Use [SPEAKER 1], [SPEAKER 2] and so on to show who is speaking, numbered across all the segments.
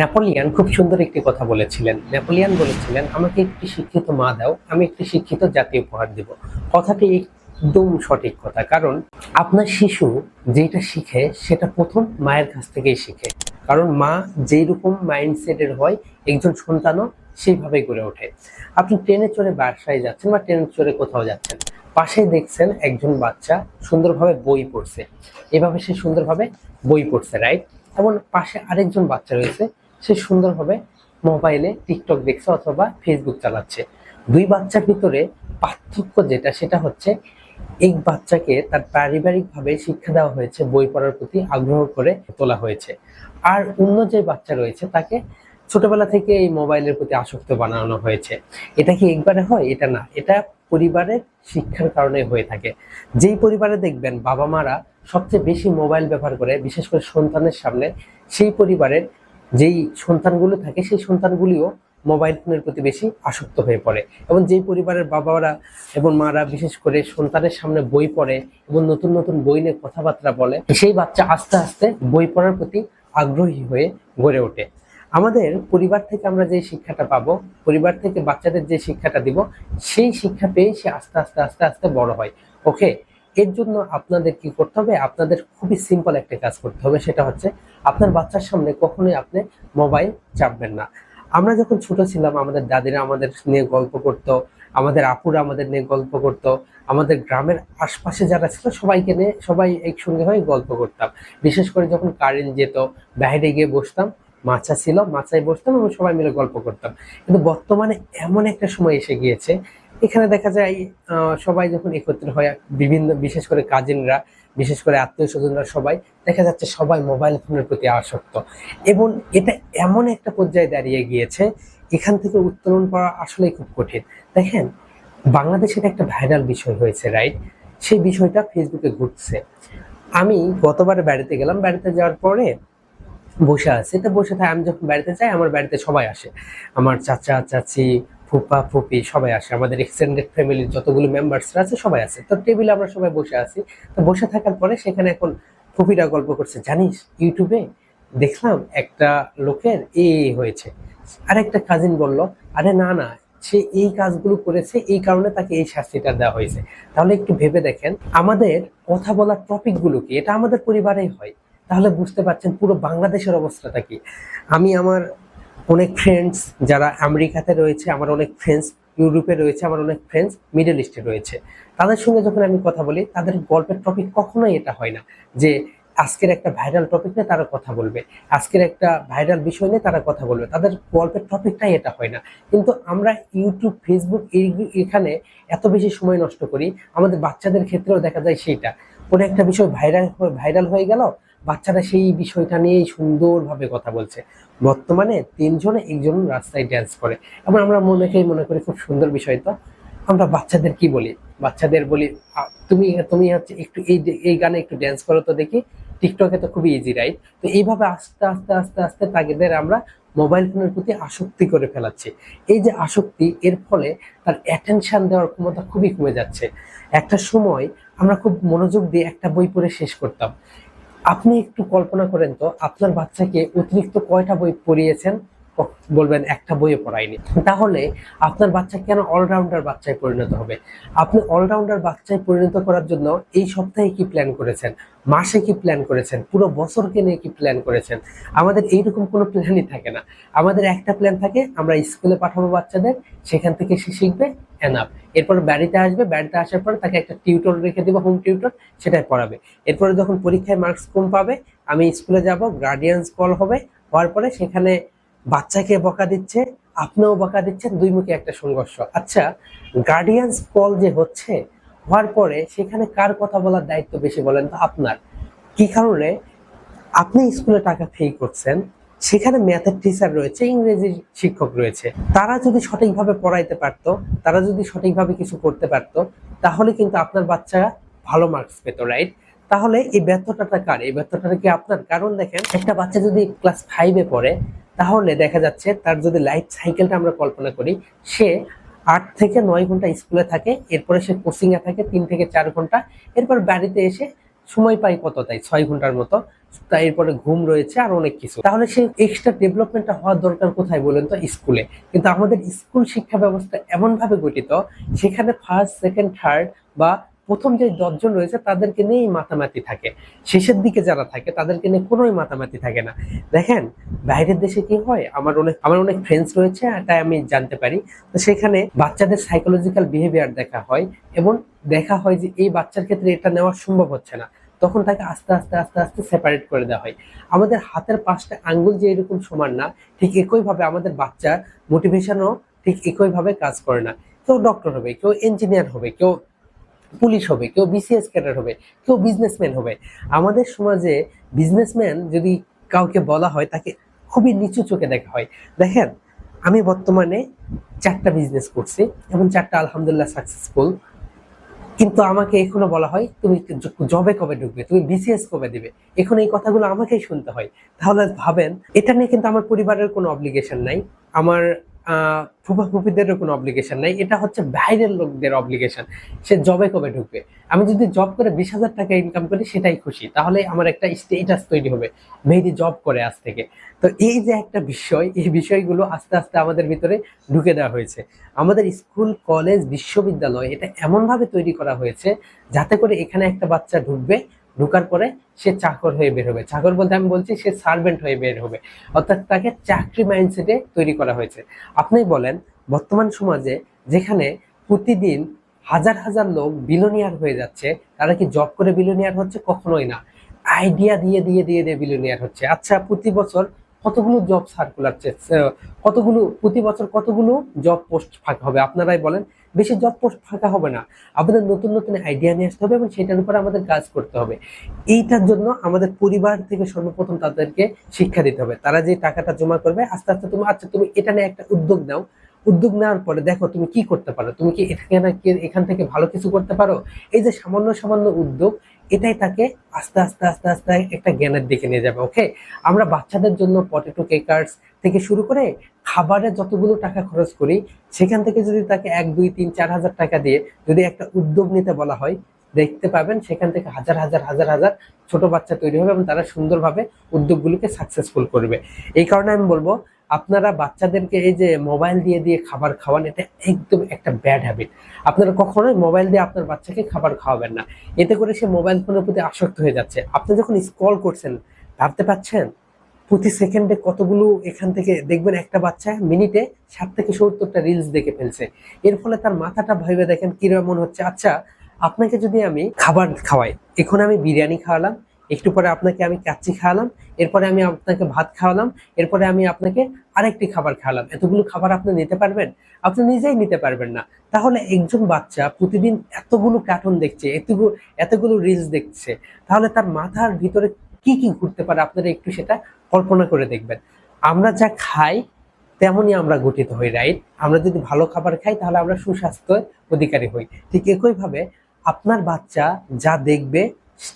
[SPEAKER 1] Napoleon খুব সুন্দর একটি কথা বলেছিলেন। নেপোলিয়ান বলেছিলেন, আমাকে একটি শিক্ষিত মা দাও, আমি একটি শিক্ষিত জাতি উপহার দেব। কথাটি একদম সঠিক কথা, কারণ আপনার শিশু যেটা শিখে, সেটা প্রথম মায়ের কাছ থেকেই শিখে। কারণ মা যেই রকম মাইন্ডসেটের হয়, একজন সন্তানও সেইভাবেই গড়ে ওঠে। আপনি ট্রেনে চড়ে বাসায় যাচ্ছেন বা ট্রেনে চড়ে কোথাও যাচ্ছেন, পাশে দেখছেন একজন বাচ্চা সুন্দরভাবে বই পড়ছে। এভাবে সে সুন্দরভাবে বই পড়ছে রাইট এমন পাশে আরেকজন বাচ্চা রয়েছে সে সুন্দরভাবে মোবাইলে টিকটক দেখছে অথবা ফেসবুক চালাচ্ছে। দুই বাচ্চার ভিতরে পার্থক্য যেটা, সেটা হচ্ছে এক বাচ্চাকে তার পারিবারিকভাবে শিক্ষা দেওয়া হয়েছে, বই পড়ার প্রতি আগ্রহ করে তোলা হয়েছে। আর অন্য যে বাচ্চা রয়েছে, তাকে ছোটবেলা থেকে এই মোবাইলের প্রতি আসক্ত বানানো হয়েছে। এটা কি একবারে হয়? এটা না। এটা পরিবারের শিক্ষার কারণে হয়ে থাকে। যেই পরিবারে দেখবেন বাবা মারা সবচেয়ে বেশি মোবাইল ব্যবহার করে, বিশেষ করে সন্তানের সামনে, সেই পরিবারের যেই সন্তানগুলো থাকে, সেই সন্তানগুলিও মোবাইল ফোনের প্রতি বেশি আসক্ত হয়ে পড়ে। এবং যেই পরিবারের বাবারা এবং মারা, বিশেষ করে সন্তানের সামনে বই পড়ে এবং নতুন নতুন বই নিয়ে কথাবার্তা বলে, সেই বাচ্চা আস্তে আস্তে বই পড়ার প্রতি আগ্রহী হয়ে গড়ে ওঠে। আমাদের পরিবার থেকে আমরা যে শিক্ষাটা পাবো, পরিবার থেকে বাচ্চাদের যে শিক্ষাটা দিব, সেই শিক্ষা পেয়ে সে আস্তে আস্তে আস্তে আস্তে বড় হয়। ওকে এর জন্য আপনাদের কি করতে হবে? আপনাদের খুবই সিম্পল একটা কাজ করতে হবে, সেটা হচ্ছে আপনার বাচ্চার সামনে কখনোই আপনি মোবাইল চাপবেন না। আমরা যখন ছোট ছিলাম, আমাদের দাদিরা আমাদের নিয়ে গল্প করতো, আমাদের আপুরা আমাদের নিয়ে গল্প করতো, আমাদের গ্রামের আশপাশে যারা ছিল, সবাইকে নিয়ে সবাই একসঙ্গে হয়ে গল্প করতাম। বিশেষ করে যখন কারেন্ট যেত, বাইরে গিয়ে বসতাম মাচা ছিল মাচায় বসতাম এবং সবাই মিলে গল্প করতাম। কিন্তু বর্তমানে এমন একটা সময় এসে গিয়েছে এখানে দেখা যায় সবাই যখন একত্র হয়, বিভিন্ন, বিশেষ করে কাজিনরা, বিশেষ করে আত্মীয় স্বজনরা সবাই, দেখা যাচ্ছে সবাই মোবাইল ফোনের প্রতি আসক্ত। এবং এটা এমন একটা পর্যায়ে দাঁড়িয়ে গিয়েছে, এখান থেকে উত্তোলন করা আসলেই খুব কঠিন। দেখেন, বাংলাদেশে এটা একটা ভাইরাল বিষয় হয়েছে রাইট সেই বিষয়টা ফেসবুকে ঘুরছে। আমি গতবার বাড়িতে গেলাম, বাড়িতে যাওয়ার পরে বসে আছে। তো বসে থাকে, আমি যখন বাড়িতে যাই, আমার বাড়িতে সবাই আসে। আমার চাচা, চাচি ফুপা, ফুপি সবাই আসে। আমাদের এক্সটেন্ডেড ফ্যামিলির যতগুলো মেম্বার্সরা আছে, সবাই আছে তো টেবিলে আমরা সবাই বসে আছি। তো বসে থাকার পরে সেখানে এখন ফুপিরা গল্প করছে। জানিস ইউটিউবে দেখলাম একটা লোকের এই হয়েছে। আরেকটা কাজিন বলল, আরে না না, সে এই কাজগুলো করেছে, এই কারণে তাকে এই শাস্তিটা দেওয়া হয়েছে। তাহলে একটু ভেবে দেখেন, আমাদের কথা বলার টপিকগুলো কি? এটা আমাদের পরিবারেই হয়। তাহলে বুঝতে পারছেন পুরো বাংলাদেশের অবস্থাটা কি? আমি আমার অনেক ফ্রেন্ডস যারা আমেরিকাতে রয়েছে, আমার অনেক ফ্রেন্ডস ইউরোপে রয়েছে, আমার অনেক ফ্রেন্ডস মিডল ইস্টে রয়েছে। তাদের সঙ্গে যখন আমি কথা বলি, তাদের গল্পের টপিক কখনোই এটা হয় না যে আজকের একটা ভাইরাল টপিক নিয়ে তারা কথা বলবে, আজকের একটা ভাইরাল বিষয় নিয়ে তারা কথা বলবে। তাদের গল্পের টপিকটাই এটা হয় না। কিন্তু আমরা ইউটিউব ফেসবুক এখানে এত বেশি সময় নষ্ট করি, আমাদের বাচ্চাদের ক্ষেত্রেও দেখা যায় সেইটা। কোনো একটা বিষয় ভাইরাল ভাইরাল হয়ে গেল বাচ্চারা সেই বিষয়টা নিয়েই সুন্দরভাবে কথা বলছে। বর্তমানে তিনজনে, একজন রাস্তায় ড্যান্স করে। এবং আমরা মনেকেই মনে করি খুব সুন্দর বিষয় তো। আমরা বাচ্চাদের কি বলি? বাচ্চাদের বলি তুমি তুমি হচ্ছে একটু এই এই গানে একটু ড্যান্স করো তো দেখি। টিকটকে তো খুবই ইজি রাইট তো এইভাবে আস্তে আস্তে আস্তে আস্তে তাদের আমরা মোবাইল ফোনের প্রতি আসক্তি করে ফেলাচ্ছি। এই যে আসক্তি, এর ফলে তার অ্যাটেনশন দেওয়ার ক্ষমতা খুবই কমে যাচ্ছে। একটা সময় আমরা খুব মনোযোগ দিয়ে একটা বই পড়ে শেষ করতাম। আপনি একটু কল্পনা করেন তো আপনার বাচ্চাকে অতিরিক্ত কয়টা বই পড়িয়েছেন? বলবেন, একটা বইয়ে পড়ায়নি তাহলে আপনার বাচ্চা কেন অলরাউন্ডার বাচ্চায় পরিণত হবে? আপনি অলরাউন্ডার বাচ্চায় পরিণত করার জন্য এই সপ্তাহে কি প্ল্যান করেছেন? মাসে কি প্ল্যান করেছেন? পুরো বছরকে নিয়ে কি প্ল্যান করেছেন? আমাদের এইরকম কোনো প্ল্যানই থাকে না। আমাদের একটা প্ল্যান থাকে, আমরা স্কুলে পাঠাবো বাচ্চাদের, সেখান থেকে সে শিখবে এনাফ এরপর বাড়িতে আসবে, বাড়িতে আসার পর তাকে একটা টিউটর রেখে দেবো হোম টিউটর সেটাই পড়াবে। এরপরে যখন পরীক্ষায় মার্কস কম পাবে, আমি স্কুলে যাব গার্ডিয়ান্স কল হবে, হওয়ার পরে সেখানে বাচ্চাকে বকা দিচ্ছে, আপনিও বকা দিচ্ছেন, দুই মুখে একটা সংঘর্ষ। আচ্ছা গার্ডিয়ান্স কল যে হচ্ছে, হওয়ার পরে সেখানে কার কথা বলার দায়িত্ব বেশি বলেন তো আপনার? কি কারণে? আপনি স্কুলে টাকা পে করছেন, সেখানে ম্যাথের টিচার রয়েছে, ইংরেজি শিক্ষক রয়েছে। তারা যদি সঠিকভাবে পড়াইতে পারতো, তারা যদি সঠিকভাবে কিছু করতে পারতো, তাহলে কিন্তু আপনার বাচ্চারা ভালো মার্কস পেত রাইট তাহলে এই ব্যর্থতাটা কার? এই ব্যর্থতাটা কি আপনার? কারণ দেখেন, একটা বাচ্চা যদি ক্লাস ফাইভে পড়ে তাহলে দেখা যাচ্ছে তার যদি লাইফ সাইকেলটা আমরা কল্পনা করি, সে আট থেকে নয় ঘণ্টা স্কুলে থাকে, এরপরে সে কোচিংয়ে থাকে, তিন থেকে চার ঘণ্টা, এরপর বাড়িতে এসে সময় পাই কত তাই ছয় ঘণ্টার মতো। তাই এরপরে ঘুম রয়েছে আর অনেক কিছু। তাহলে সেই এক্সট্রা ডেভেলপমেন্টটা হওয়ার দরকার কোথায় বলেন তো? স্কুলে কিন্তু আমাদের স্কুল শিক্ষা ব্যবস্থা এমন ভাবে গঠিত, সেখানে ফার্স্ট সেকেন্ড থার্ড বা প্রথম যে দশজন রয়েছে, তাদেরকে নিয়েই মাতামাতি থাকে। শেষের দিকে যারা থাকে, তাদেরকে নিয়ে কোনোই মাতামাতি থাকে না। দেখেন, বাইরের দেশে কি হয়? আমার অনেক আমার অনেক ফ্রেন্ডস রয়েছে তাই আমি জানতে পারি। তো সেখানে বাচ্চাদের সাইকোলজিক্যাল বিহেভিয়ার দেখা হয় এবং দেখা হয় যে এই বাচ্চার ক্ষেত্রে এটা নেওয়া সম্ভব হচ্ছে না। তখন তাকে আস্তে আস্তে আস্তে আস্তে সেপারেট করে দেওয়া হয়। আমাদের হাতের পাঁচটা আঙ্গুল যে এরকম সমান না, ঠিক একইভাবে আমাদের বাচ্চার মোটিভেশনও ঠিক একইভাবে কাজ করে না। কেউ ডক্টর হবে, কেউ ইঞ্জিনিয়ার হবে, কেউ পুলিশ হবে, কেউ বিসিএস ক্যাডার হবে, কেউ বিজনেসম্যান হবে। আমাদের সমাজে বিজনেসম্যান যদি কাউকে বলা হয়, তাকে খুবই নিচু চোখে দেখা হয়। দেখেন, আমি বর্তমানে চারটা বিজনেস করছি এবং চারটা আলহামদুলিল্লাহ সাকসেসফুল কিন্তু আমাকে এখনও বলা হয়, তুমি জবে কবে ঢুকবে? তুমি বিসিএস কবে দিবে? এখন এই কথাগুলো আমাকেই শুনতে হয়। তাহলে ভাবেন, এটা নিয়ে কিন্তু আমার পরিবারের কোনো অব্লিগেশন নাই। আমার ফুফা ফুফিদেরও কোনো অব্লিগেশন নাই। এটা হচ্ছে বাইরের লোকদের অব্লিগেশন সে জবে কবে ঢুকবে? আমি যদি জব করে বিশ হাজার টাকা ইনকাম করি, সেটাই খুশি। তাহলে আমার একটা স্টেটাস তৈরি হবে, মেহেদি জব করে আজ থেকে। তো এই যে একটা বিষয়, এই বিষয়গুলো আস্তে আস্তে আমাদের ভিতরে ঢুকে দেওয়া হয়েছে। আমাদের স্কুল, কলেজ, বিশ্ববিদ্যালয় এটা এমনভাবে তৈরি করা হয়েছে যাতে করে এখানে একটা বাচ্চা ঢুকবে ঢুকার পরে সে চাকর হয়ে বের হবে। চাকর বলতে আমি বলছি সে সার্ভেন্ট হয়ে বের হবে। অর্থাৎ তাকে চাকরি মাইন্ডসেটে তৈরি করা হয়েছে। আপনি বলেন, বর্তমান সমাজে যেখানে প্রতিদিন হাজার হাজার লোক বিলোনিয়ার হয়ে যাচ্ছে, তারা কি জব করে বিলোনিয়ার হচ্ছে? কখনোই না। আইডিয়া দিয়ে দিয়ে দিয়ে দিয়ে বিলোনিয়ার হচ্ছে। আচ্ছা প্রতি বছর কতগুলো জব সার্কুলার কতগুলো, প্রতি বছর কতগুলো জব পোস্ট ফাঁকা হবে? আপনারাই বলেন বেশি জব পোস্ট ফাঁকা হবে না। আমাদের নতুন নতুন আইডিয়া নিয়ে আসতে হবে এবং সেটার উপরে আমাদের কাজ করতে হবে। এইটার জন্য আমাদের পরিবার থেকে সর্বপ্রথম তাদেরকে শিক্ষা দিতে হবে। তারা যে টাকাটা জমা করবে, আস্তে আস্তে তুমি আচ্ছা তুমি এটা নিয়ে একটা উদ্যোগ নাও। উদ্যোগ নেওয়ার পরে দেখো তুমি কি করতে পারো? তুমি কি এখানে, এখান থেকে ভালো কিছু করতে পারো? এই যে সামান্য সামান্য উদ্যোগ এটাই তাকে আস্তে আস্তে আস্তে আস্তে একটা জ্ঞানের দিকে নিয়ে যাবে ওকে আমরা বাচ্চাদের জন্য পটেটো কেকার্স থেকে শুরু করে খাবারে যতগুলো টাকা খরচ করি, সেখান থেকে যদি তাকে এক, দুই, তিন, চার হাজার টাকা দিয়ে যদি একটা উদ্যোগ নিতে বলা হয় দেখতে পাবেন, সেখান থেকে হাজার হাজার হাজার হাজার ছোট বাচ্চা তৈরি হবে এবং তারা সুন্দরভাবে উদ্যোগগুলিকে সাকসেসফুল করবে। এই কারণে আমি বলব, আপনারা বাচ্চাদেরকে এই যে মোবাইল দিয়ে দিয়ে খাবার খাওয়ান, এটা একদম একটা ব্যাড হ্যাবিট আপনারা কখনোই মোবাইল দিয়ে আপনার বাচ্চাকে খাবার খাওয়াবেন না। এতে করে সে মোবাইল ফোনের প্রতি আসক্ত হয়ে যাচ্ছে। আপনি যখন স্কল করছেন, ভাবতে পাচ্ছেন প্রতি সেকেন্ডে কতগুলো এখান থেকে দেখবেন একটা বাচ্চা মিনিটে ষাট থেকে সত্তরটা রিলস দেখে ফেলছে। এর ফলে তার মাথাটা ভেবে দেখেন, কীরকম মনে হচ্ছে? আচ্ছা আপনাকে যদি আমি খাবার খাওয়াই, এখন আমি বিরিয়ানি খাওয়ালাম, একটু পরে আপনাকে আমি কাচ্চি খাওয়ালাম, এরপরে আমি আপনাকে ভাত খাওয়ালাম, এরপরে আমি আপনাকে আরেকটি খাবার খাওয়ালাম। এতগুলো খাবার আপনি নিতে পারবেন? আপনি নিজেই নিতে পারবেন না। তাহলে একজন বাচ্চা প্রতিদিন এতগুলো কার্টুন দেখছে এতগুলো এতগুলো রিলস দেখছে, তাহলে তার মাথার ভিতরে কি কি ঘুরতে পারে আপনারা একটু সেটা কল্পনা করে দেখবেন। আমরা যা খাই, তেমনই আমরা গঠিত হই রাইট আমরা যদি ভালো খাবার খাই, তাহলে আমরা সুস্বাস্থ্যের অধিকারী হই। ঠিক একইভাবে আপনার বাচ্চা যা দেখবে,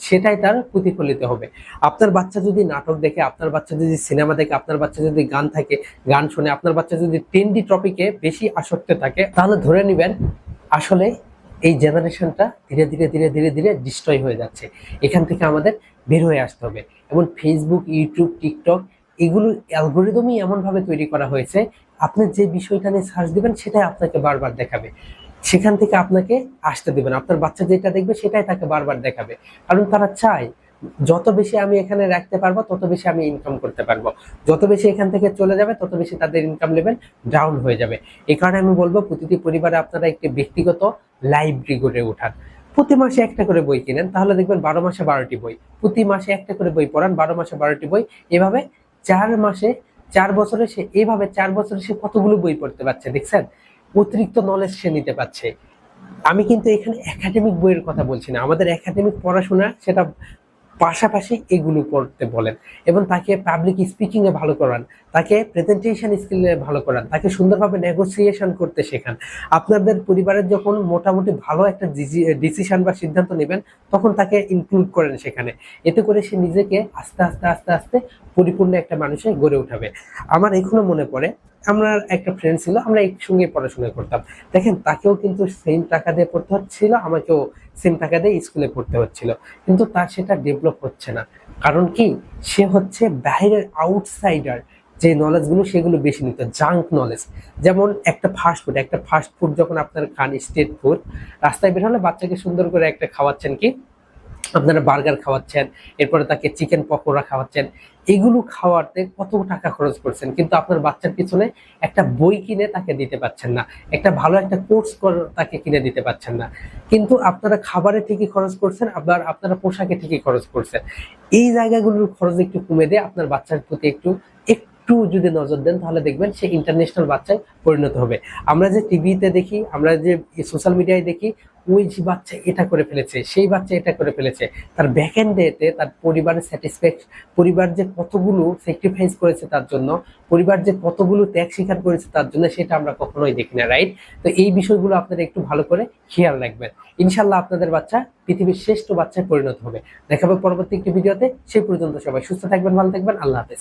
[SPEAKER 1] সেটাই তার প্রতিফলিত হবে। আপনার বাচ্চা যদি নাটক দেখে, আপনার বাচ্চা যদি সিনেমা দেখে, আপনার বাচ্চা যদি গান থাকে, গান শুনে, আপনার বাচ্চা যদি ট্রেন্ডি টপিকে বেশি আসক্ত থাকে, তাহলে ধরে নেবেন, আসলে এই জেনারেশনটা ধীরে ধীরে ধীরে ধীরে ধীরে ডিস্ট্রয় হয়ে যাচ্ছে। এখান থেকে আমাদের বের হয়ে আসতে হবে। এবং ফেসবুক ইউটিউব টিকটক এগুলো অ্যালগোরিদমই এমনভাবে তৈরি করা হয়েছে, আপনি যে বিষয়টা নিয়ে সার্চ দিবেন, সেটাই আপনাকে বারবার দেখাবে। সেখান থেকে আপনাকে আসতে দিবেন আপনার বাচ্চা যেটা দেখবে সেটাই তাকে বারবার দেখাবে। কারণ তারা চায়, যত বেশি আমি এখানে রাখতে পারব, তত বেশি আমি ইনকাম করতে পারব। যত বেশি এখান থেকে চলে যাবে, তত বেশি তাদের ইনকাম লেভেল ডাউন হয়ে যাবে। এই কারণে আমি বলব, প্রতিটি পরিবারে আপনারা একটি ব্যক্তিগত লাইব্রেরি গড়ে ওঠান। প্রতি মাসে একটা করে বই কিনেন, তাহলে দেখবেন বারো মাসে বারোটি বই। প্রতি মাসে একটা করে বই পড়ান, বারো মাসে বারোটি বই। এভাবে চার মাসে, চার বছরে সে, এভাবে চার বছরে সে কতগুলো বই পড়তে পারছে, দেখছেন? অতিরিক্ত নলেজ সে নিতে পারছে। আমি কিন্তু এখানে একাডেমিক বইয়ের কথা বলছি না। আমাদের একাডেমিক পড়াশোনা সেটা পাশাপাশি এগুলো করতে বলেন এবং তাকে পাবলিক স্পিকিং এ ভালো করান, তাকে প্রেজেন্টেশন স্কিলে ভালো করান, তাকে সুন্দরভাবে নেগোসিয়েশন করতে শেখান। আপনাদের পরিবারের যখন মোটামুটি ভালো একটা ডিসিশন বা সিদ্ধান্ত নেবেন, তখন তাকে ইনক্লুড করেন সেখানে। এতে করে সে নিজেকে আস্তে আস্তে আস্তে আস্তে পরিপূর্ণ একটা মানুষে গড়ে উঠাবে। আমার এখনও মনে পড়ে আমরা একটা ফ্রেন্ড ছিল, আমরা একসঙ্গে পড়াশোনা করতাম। দেখেন, তাকেও কিন্তু সেম টাকা দিয়ে পড়তে হচ্ছিল, আমাকেও সেম টাকা দিয়ে স্কুলে পড়তে হচ্ছিল। কিন্তু তার সেটা ডেভেলপ হচ্ছে না। কারণ কি? সে হচ্ছে বাইরের আউটসাইডার যে নলেজগুলো সেগুলো বেশি নিত জাঙ্ক নলেজ যেমন একটা ফাস্ট ফুড একটা ফাস্ট ফুড যখন আপনার খান স্ট্রিট ফুড রাস্তায় বের হলে বাচ্চাকে সুন্দর করে একটা খাওয়াচ্ছেন কি? আপনারা বার্গার খাওয়াচ্ছেন, এরপরে তাকে চিকেন পকোড়া খাওয়াচ্ছেন। এগুলো খাওয়াতে কত টাকা খরচ করছেন? কিন্তু আপনার বাচ্চার পিছনে একটা বই কিনে তাকে দিতে পারছেন না। একটা ভালো একটা কোর্স তাকে কিনে দিতে পারছেন না। কিন্তু আপনারা খাবারে ঠিকই খরচ করছেন, আবার আপনারা পোশাকে ঠিকই খরচ করছেন। এই জায়গাগুলোর খরচ একটু কমে দিয়ে আপনার বাচ্চার প্রতি একটু একটু যদি নজর দেন, তাহলে দেখবেন সে ইন্টারন্যাশনাল বাচ্চায় পরিণত হবে। আমরা যে টিভিতে দেখি, আমরা যে সোশ্যাল মিডিয়ায় দেখি, ওই যে বাচ্চা এটা করে ফেলেছে, সেই বাচ্চা এটা করে ফেলেছে। তার ব্যাকএন্ডেতে তার পরিবারের স্যাটিসফ্যাক্ট পরিবার যে কতগুলো স্যাক্রিফাইস করেছে তার জন্য, পরিবার যে কতগুলো ত্যাগ স্বীকার করেছে তার জন্য, সেটা আমরা কখনোই দেখি না রাইট তো এই বিষয়গুলো আপনারা একটু ভালো করে খেয়াল রাখবেন। ইনশাল্লাহ আপনাদের বাচ্চা পৃথিবীর শ্রেষ্ঠ বাচ্চায় পরিণত হবে। দেখাবে পরবর্তী একটি ভিডিওতে, সেই পর্যন্ত সবাই সুস্থ থাকবেন, ভালো থাকবেন, আল্লাহ হাফেজ।